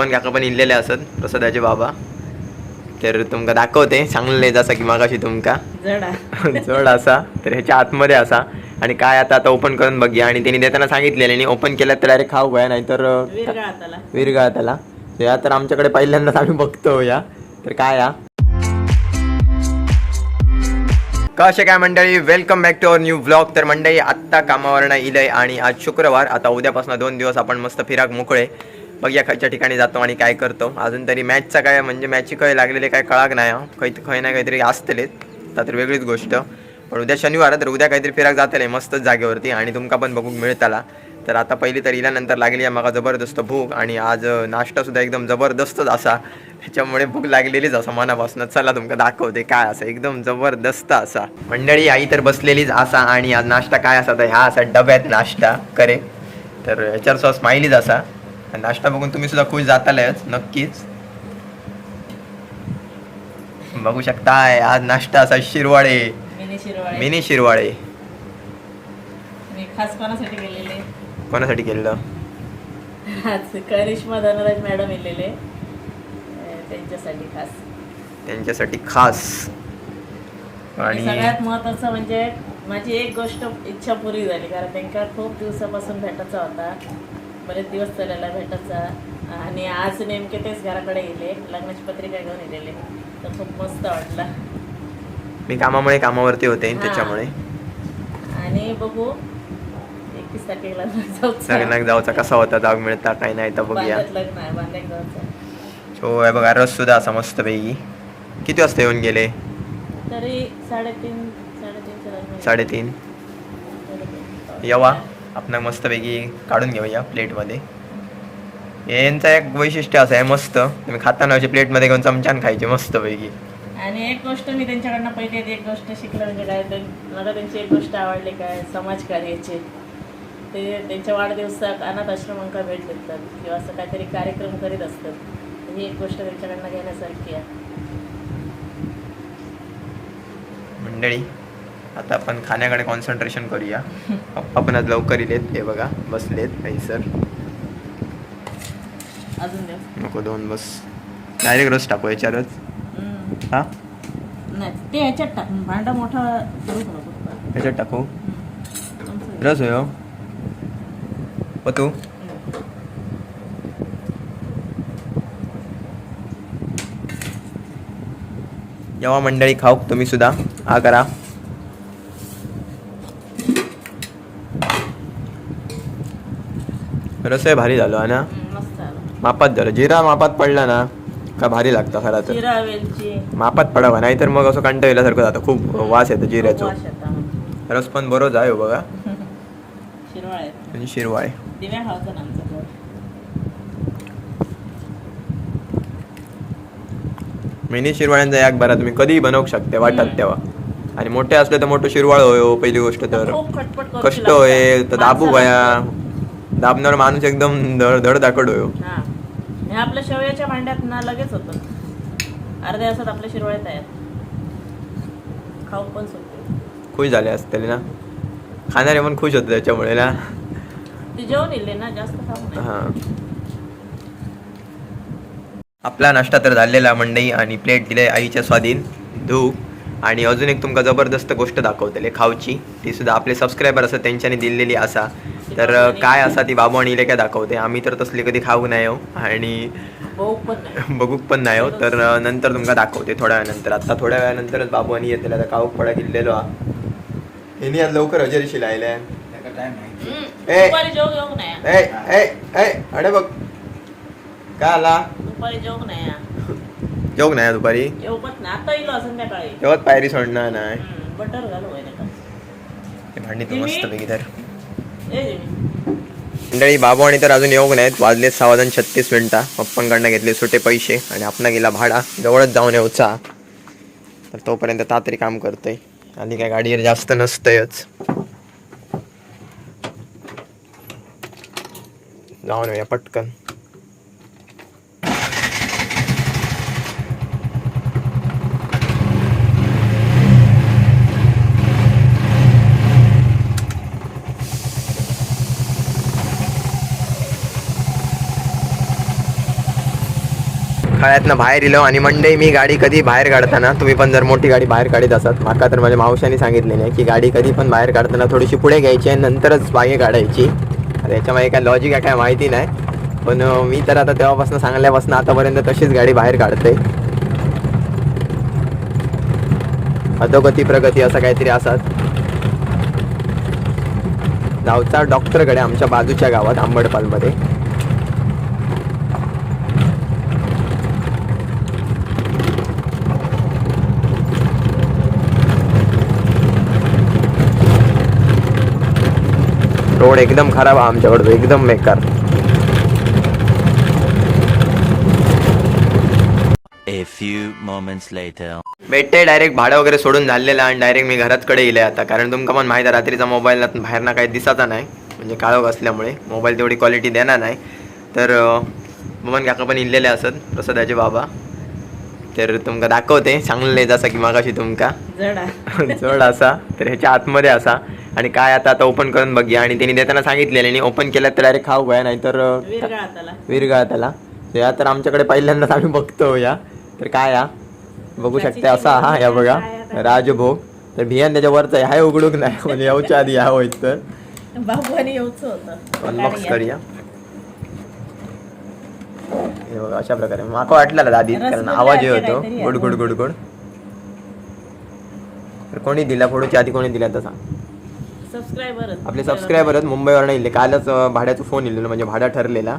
शोभन काका पण इल्लेले असत प्रसादाचे बाबा. तर तुमका दाखवते सांगलेले जसा की मागाशी तुमका. जडा असा तर ह्याच्या आतमध्ये असा. आणि काय आता आता ओपन करून बघूया. आणि त्यांनी देताना सांगितलेले आणि ओपन केलं तर डायरेक्ट खाऊ काय नाहीतर विरगाळा त्याला विरगाळ त्याला तर या तर आमच्याकडे पहिल्यांदाच आम्ही बघतो या. तर काय या? कसे काय मंडळी? Welcome back to our new blog तर मंडळी आत्ता कामावरनं इलंय आणि आज शुक्रवार. आता उद्यापासून दोन दिवस आपण मस्त फिराक मोकळे. बघूया खायच्या ठिकाणी जातो आणि काय करतो. अजून तरी मॅचचा काय म्हणजे मॅचची खय लागलेले काय कळाक नाही खंय खै खय ना काहीतरी असतलेत. तर वेगळीच गोष्ट. पण उद्या शनिवार तर उद्या काहीतरी फिराक जातले मस्तच जागेवरती आणि तुमका पण बघूक मिळताला तर आता पहिली तर इल्यानंतर लागली आहे मला जबरदस्त भूक आणि आज नाश्ता सुद्धा एकदम जबरदस्तच असा. त्याच्यामुळे भूक लागलेलीच असा मनापासून. चला तुमका दाखवते काय असं एकदम जबरदस्त असा. मंडळी आई तर बसलेलीच असा आणि आज नाश्ता काय असा तर ह्या असा डब्यात नाश्ता. करे. तर ह्याच्यावर सुद्धा स्माइलीच असा. नाश्ता बघून तुम्ही सुद्धा खुश जातालच नक्कीच. बघू शकताय आज नाश्ता असा शिरवाळे मिनी शिरवाळे खास कोणासाठी गेलेले कोणासाठी केलेलं? आज करिश्मा धनराज मॅडम येलेले. त्यांच्यासाठी खास. त्यांच्यासाठी खास. आणि आणि सगळ्यात महत्वाचं म्हणजे माझी एक गोष्ट इच्छा पुरी झाली कारण त्यांना खूप दिवसापासून भेटायचा होता. बरेच दिवस चाललेला भेटायचा. आणि आज नेमके तेच घराकडे गेले. लग्नाची पत्रिका घेऊन येलेले तर खूप मस्त वाटलं. मी कामामुळे कामावरती होते हा. त्याच्यामुळे. आणि बघू. एकवीस तारखेला लग्नाक जाऊचा. कसा होता? जाग मिळता? काही नाही तर बघूया. लग्न आहे. बांधल्याक जाऊचं. हो आहे बघा रस सुद्धा असा मस्त पैकी. किती वाजता येऊन गेले? तरी साडेतीन साडेतीन. साडेतीन. येवा? आपण मस्तपैकी काढून घेऊया प्लेटमध्ये. यांचं एक वैशिष्ट्य असं आहे मस्त. तुम्ही खाताना अशी प्लेटमध्ये घेऊन चमच्यान खायचे मस्तपैकी. आणि एक गोष्ट मी त्यांच्याकडनं पहिली एक गोष्ट शिकलं म्हणजे काय मला त्यांची एक गोष्ट आवडली काय समाजकार्याची ते त्यांच्या वाढदिवसात अनाथ आश्रमांका भेट देतात किंवा असं काहीतरी कार्यक्रम करीत असतात. ही एक गोष्ट त्यांच्याकडनं घेण्यासारखी आहे. मंडळी आता आपण खाण्याकडे कॉन्सन्ट्रेशन करूया. पप्पा पण आज लवकर इलेत हे बघा बसलेत काही सर नको दोन बस. डायरेक्ट रस टाकू याच्यावरच. हा? नाही ते ह्याच्यात टाक. भांडा मोठा याच्यात टाकू? रस होय हो. हो तू जेव्हा मंडळी खाऊक तुम्ही सुद्धा. हा करा. रसही भारी झालो हा ना? हम्म, मस्त आलं मापात झालं. जिरा मापात पडला ना का भारी लागतं खरा तर. जिरा वेलची. मापात पडावा नाहीतर मग असं कंटाळल्यासारखं जातं. खूप वास येतो जिऱ्याचो. रस पण बरोच आहे हो बघा. शिरवाळ. आहे शिरवाय दिव्या खावचं ना आमचं पोट. मिनी शिरवाळ्यांचा याक बरा तुम्ही कधीही बनवू शकते वाटत. तेव्हा. आणि मोठे असले तर मोठं शिरवाळ होय हो, पहिली गोष्ट तर. खूप खटपट करूची कष्ट लागते. होय तर दाबू माणसाला गया दाबणार माणूस एकदम धड धड दाखड होय हो. आपल्या शेवयाच्या भांड्यात ना लगेच होतं. अर्ध्या तासात आपल्या तयार. खाऊ पण सोपे खुश झाले असतील ना? खाणारे पण खुश होते त्याच्यामुळे ना? ती जेवण ना जास्त खाऊ हा. आपला नाश्ता तर झालेला मंडई आणि प्लेट दिले आईच्या स्वाधीन धूप. आणि अजून एक तुमका जबरदस्त गोष्ट दाखवतले खावची ती सुद्धा आपले सबस्क्रायबर असं त्यांच्यानी दिलेली असा. तर काय असा ती बाबू आणि काय दाखवते? आम्ही तर तसली कधी खाऊ नाही हो. आणि भाऊ पण नाही. बघूक पण नाही हो. तर नंतर तुमका दाखवते थोड्या वेळानंतर. आता थोड्या वेळानंतरच बाबू आणि येते आता काऊक पडा किल्लेलो हा यांनी आज लवकर हजेरीशी लायल्या हम्म, ए. दुपारी जेव घेऊ नये. ए ए ए अरे बघ. काय आला? दुपारी जेवू नये. जेवक नाही दुपारी? तेव्हाच पायरी सोडणार नाही. भांडी तू? मस्त पैकी तर. मंडळी बाबू आणि तर अजून येऊक नाहीत वाजले सहा वाजून छत्तीस मिनिटा. पप्पांकडनं घेतले सुटे पैसे आणि आपण गेला भाडा. जवळच जाऊन येऊचा तर तोपर्यंत तातरी काम करतोय. आणि काय गाडीवर जास्त नसतंयच. जाऊन येऊया पटकन. खळ्यातनं बाहेर इलो आणि मंडई मी गाडी कधी बाहेर काढताना तुम्ही पण जर मोठी गाडी बाहेर काढत असाल माका तर माझ्या मावशाने सांगितलेली आहे की गाडी कधी पण बाहेर काढताना थोडीशी पुढे घ्यायची आणि नंतरच मागे काढायची. आता याच्यामध्ये काय लॉजिक आहे काय माहिती नाही. पण मी तर आता तेव्हापासून सांगल्यापासून आतापर्यंत तशीच गाडी बाहेर काढते अधोगती प्रगती असं काहीतरी असतात गावचा डॉक्टरकडे आमच्या बाजूच्या गावात आंबडपालमध्ये. रोड एकदम खराब आहे आमच्याकडं एकदम बेकार. A few moments later. भेटते डायरेक्ट भाडं वगैरे सोडून झालेलं आणि डायरेक्ट मी घरातकडे येईल आता. कारण तुमका पण माहिती आहे रात्रीचा मोबाईल बाहेर ना काही दिसाचा नाही. म्हणजे काळोख असल्यामुळे मोबाईल तेवढी क्वालिटी देणार नाही. तर ममन काका पण इल्लेले असत प्रसादाचे बाबा. तर तुमका दाखवते सांगलेले जसं की मागाशी तुमका. जडा जड असा तर ह्याच्या आतमध्ये असा. आणि काय आता आता ओपन करून बघूया. आणि त्यांनी देताना सांगितलेले आणि ओपन केलं तर डायरेक्ट खाऊ गया नाहीतर अं, विरगळा त्याला तर या तर आमच्याकडे पहिल्यांदाच आम्ही बघतो या. तर काय या? बघू शकते असा हा या बघा. राजभोग तर भियान त्याच्या वरचा आहे. हाय उघडूक नाही. म्हणजे यावच्या आधी या होईत तर. होतं. अनबॉक्स करूया हे बघा अशा प्रकारे. माका वाटलं दादी कारण आवाज काहीतरी गुड गुड गुड गुड तर कोणी दिला? फोडूच्या आधी कोणी दिला? तसा सबस्क्रायबर आपले सबस्क्रायबर आहेत. मुंबईवरनं इले कालच भाड्याचा फोन इलेला म्हणजे भाडा ठरलेला.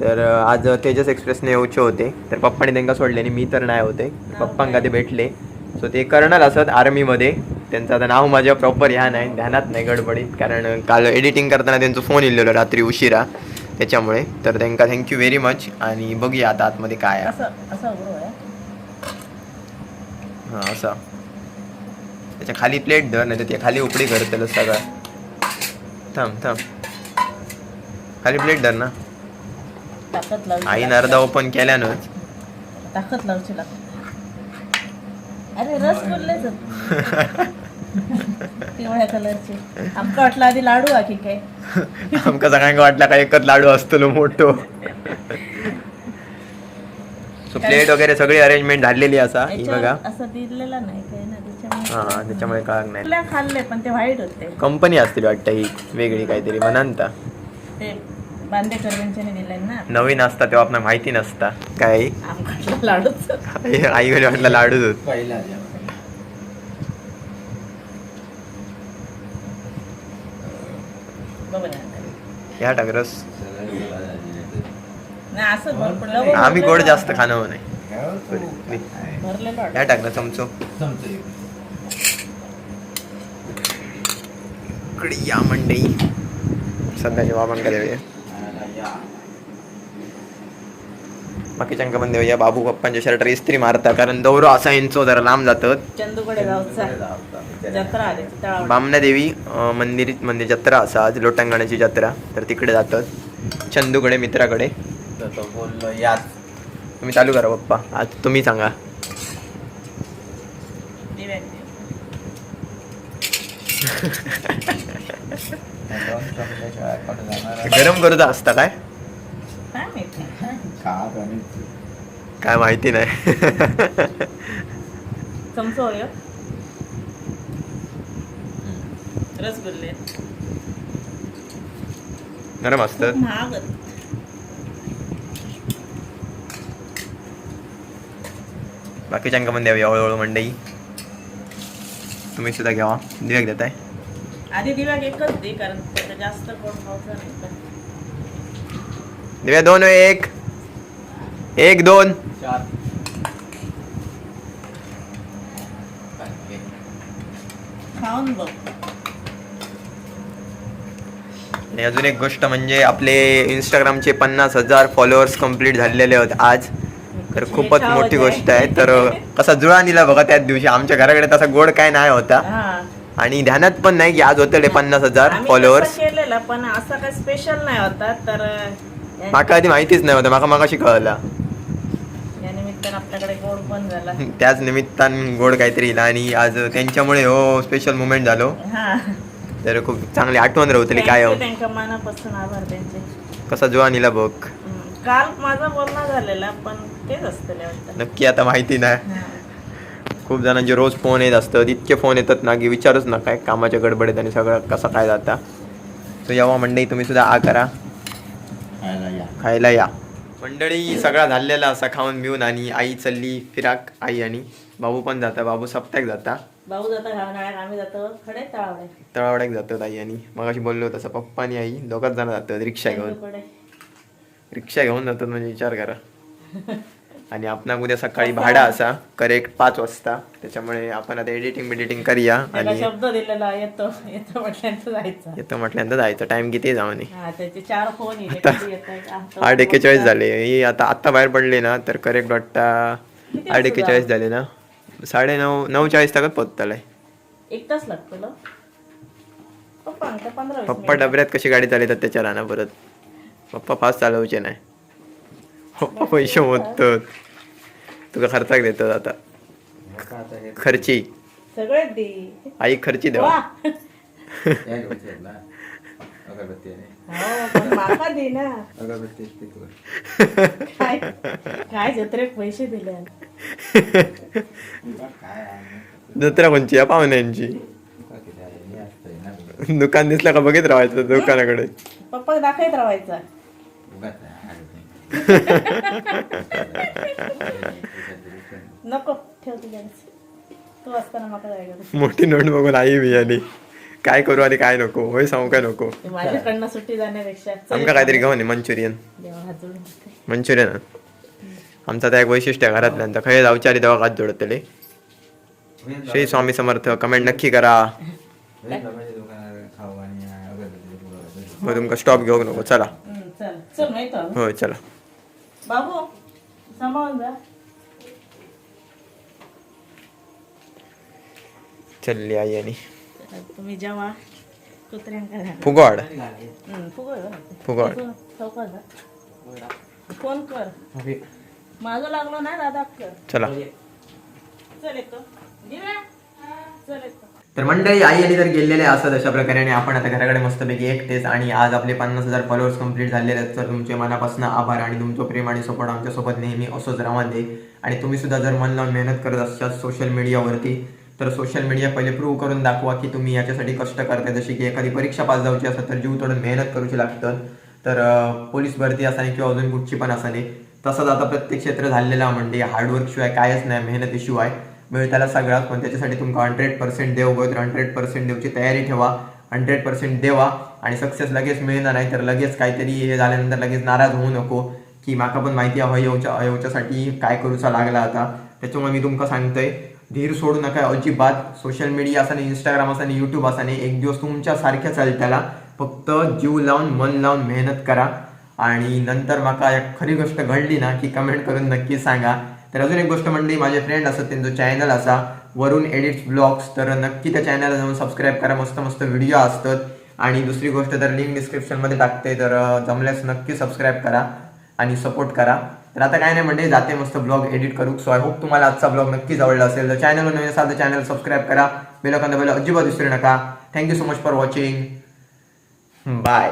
तर आज तेजस एक्सप्रेसने येऊचे होते. तर पप्पाने त्यांना सोडले आणि मी तर नाही होते. पप्पांका ते भेटले. सो ते कर्नल असत आर्मीमध्ये. त्यांचं आता नाव माझ्या प्रॉपर ह्या नाही. ध्यानात नाही गडबडीत. कारण काल एडिटिंग करताना त्यांचा फोन इलेलो रात्री उशिरा. त्याच्यामुळे. तर त्यांना थँक्यू व्हेरी मच आणि बघूया आता आतमध्ये काय आहे. असं असं उघडू आहे. हां असं. त्याच्याखाली प्लेट धर नाही तर ते खाली उकडी करतलं सगळं. थांब थांब. खाली प्लेट धर ना. ताकद लावची आईनं लागते. अर्धा ओपन केल्यानंच. ताकद लावची लागते अरे रसगुल्लेच आहेत. पिवळ्या कलरचे. आमका वाटलं आधी लाडू की काय? आमका सगळ्यांका वाटला का एकच लाडू असतो मोठो. सो प्लेट वगैरे सगळी अरेंजमेंट झालेली असा ही बघा. याच्यावर असं दिलेलं नाही काय ना हा त्याच्यामुळे त्याच्यामुळे कळत नाही. आपल्या खाल्ले पण ते वाईट होते. कंपनी असतील वाटतं ही वेगळी काहीतरी म्हणांता ते दिले ना. नवीन असता तेव्हा आपल्याला माहिती नसता. काय? लाडूच. आई घरी वाटलं लाडूच होत. ह्या टाक रस नाही असं भरपूर लवंग आम्ही गोड जास्त. खाणं नाही भरलेलं वाटतं. ह्या टाक ना चमचो. इकडे या मंडई. सध्याच्या बाबांका देऊया बाकीच्यांका पण देऊया बाबू पप्पांच्या शर्ट इस्त्री मारता कारण दौरो असा यांचो जरा लांब जातात बामना देवी अं, मंदिरीत म्हणजे जत्रा असा आज लोटांगणाची जत्रा. तर तिकडे जातात. चंदूकडे मित्राकडे. तुम्ही चालू करा पप्पा. आज तुम्ही सांगा दिव्याक दे. दोन चमच्याशिवाय कोण जाणार गरम करू तर असता काय? काय माहिती? नाही. चमचो हो? रसगुल्ले. गरम असतात खूप महाग आहेत. बाकीच्यांका पण द्यावी हळूहळू मंडई. तुम्ही सुद्धा घ्यावा. दिव्याक देताय आधी दिव्याक एकच दे कारण त्याचा जास्त कोण नाही. दिव्या दोन एक. एक दोन. चार. खाऊन बघ. आणि अजून एक गोष्ट म्हणजे आपले इंस्टाग्रामचे पन्नास हजार फॉलोअर्स कंप्लीट झालेले आहेत आज. तर खूपच मोठी आवाज गोष्ट आहे. तर कसा जुळा निला बघा त्याच दिवशी आमच्या घराकडे तसा गोड काय नाही होता. हा. आणि ध्यानात पण नाही की आज होते पन्नास हजार फॉलोअर्स पण असं काही स्पेशल नाही होता तर माका आधी माहितीच नाही होतं माका मागाशी कळला या निमित्तानं आपल्याकडे गोड पण झाला. त्याच निमित्तान गोड काहीतरी इला आणि आज त्यांच्यामुळे हो स्पेशल मुवमेंट झालो. तर खूप चांगली आठवण राहतली काय हो. त्यांच्या मनापासून आभार त्यांचे. कसा जुळा निला बघ. काल माझा बोलणं झालेला पण तेच असतले वाटतं. नक्की आता माहिती नाही. खूप जणांचे रोज फोन येत असतात इतके फोन येतात ना की विचारूच नका काय कामाच्या गडबडीत आणि सगळं कसं काय जाता. सो यावा मंडळी तुम्ही सुद्धा आ करा. खायला या. खायला या. मंडळी सगळा झालेला असा खाऊन मिळून आणि आई चालली फिराक आई आणि बाबू पण जाता बाबू सप्त्याक जाता. भाऊ जाता घालणार आम्ही जातो खडे तळावडे. तळावड्याक जातात आई आणि. मग अशी बोललो तसं पप्पा आणि आई दोघाच जण जातात रिक्षा घेऊन. रिक्षा घेऊन जातात म्हणजे विचार करा. आणि आपण उद्या सकाळी भाडा असा करेक्ट पाच वाजता. त्याच्यामुळे आपण आता एडिटिंग बिडिटिंग करूया आणि शब्द दिलेला येतो येतो म्हटल्यानंतर जायचं. येतो म्हटल्यानंतर जायचं. टाइम किती जाऊन? हा त्याचे चार फोन आठ एकेचाळीस. झाले. ही आता आत्ता बाहेर पडले ना तर करेक्ट वाटता आठ एकेचाळीस झाले ना? साडे नऊ नऊ चाळीस तकच पोचतलाय एक तास लागतो पप्पा डबऱ्यात कशी गाडी चालवतात त्याच्या राहणार परत पप्पा फास्ट चालवचे नाही. पप्पा पैसे मोजतात. तुका खर्चाक देतात आता? नका आता हे खर्ची आई खर्ची देवा. हो. काय जत्रेक पैसे दिले? जत्रा कोणची? या पाहुण्यांची. दुकान दिसलं का बघित राहायचं दुकानाकडे? पप्पा दाखवत राहायचा. नको ठेव तू असताना माका जायचं मोठी नोट बघून आई मी आली काय करू आणि काय नको होय सांगू काय नको माझ्याकडनं सुट्टी जाण्यापेक्षा आमका काहीतरी घेऊन मंचुरियन देवा. मंचुरियन आमचा त्या एक वैशिष्ट्य आहे घरातल्यांचा खय जाऊच्या आधी तेव्हा हात जोडतले श्री स्वामी समर्थ कमेंट नक्की करा हे आणि. मग तुमका स्टॉप घेऊ नको चला चल चल होय चला. बाबू सांभाळून जा. चलली आई आणि. तुम्ही जेव्हा कुत्र्यांका घाला. फुगवाड. हम्म, फुगव जा. फुगवाड. तू चौकात जा. फोन कर. माझं लागलो ना दादा कर. चला. चल येतो दिव्या? चल येतो तर मंडळी आई आली तर गेलेले असत अशा प्रकारे आणि आपण आता घराकडे मस्तपैकी एकटेच आणि आज आपले पन्नास हजार फॉलोअर्स कंप्लीट झालेले आहेत. तर तुमचे मनापासून आभार आणि तुमचं प्रेम आणि सपोर्ट आमच्यासोबत नेहमी असंच राहा दे. आणि तुम्ही सुद्धा जर मन लावून मेहनत करत असाल सोशल मीडियावरती तर सोशल मीडिया पहिले प्रूव्ह करून दाखवा की तुम्ही याच्यासाठी कष्ट करताय. जशी की एखादी परीक्षा पास जाऊची असेल तर जीव तोडून मेहनत करूची लागतं. तर पोलीस भरती असाने किंवा अजून कुठची पण असाने तसंच आता प्रत्येक क्षेत्र झालेलं म्हणजे हार्डवर्कशिवाय कायच नाही मेहनतीशिवाय वेळ त्याला सगळ्यात पण त्याच्यासाठी तुमका हंड्रेड पर्सेंट देव गो तर हंड्रेड पर्सेंट देवची तयारी ठेवा. हंड्रेड पर्सेंट देवा. आणि सक्सेस लगेच मिळणार नाही तर लगेच काहीतरी हे झाल्यानंतर लगेच नाराज होऊ नको. की माका पण माहिती आहे येऊच्या येवच्यासाठी काय करूचा लागला आता. त्याच्यामुळे मी तुमका सांगतोय धीर सोडू नका अजिबात. सोशल मीडिया असाने इंस्टाग्राम असाने युट्यूब असाने एक दिवस तुमच्या सारख्या चालत्याला फक्त जीव लावून मन लावून मेहनत करा. आणि नंतर माका एक खरी गोष्ट घडली ना की कमेंट करून नक्की सांगा. तर अजून एक गोष्ट म्हणजे माझे फ्रेंड असत त्यांचं चॅनल असा वरून एडिट्स ब्लॉग्स तर नक्की त्या चॅनलला जाऊन सबस्क्राईब करा मस्त मस्त व्हिडिओ असतात. आणि दुसरी गोष्ट तर लिंक डिस्क्रिप्शनमध्ये टाकते तर जमल्यास नक्की सबस्क्राईब करा आणि सपोर्ट करा. तर आता काय नाही म्हणजे जाते मस्त ब्लॉग एडिट करू. सो आय होप तुम्हाला आजचा ब्लॉग नक्कीच आवडला असेल. तर चॅनल नवीन असाल तर चॅनल सबस्क्राईब करा. बेल बेल अजिबात विसरू नका. Thank you so much for watching bye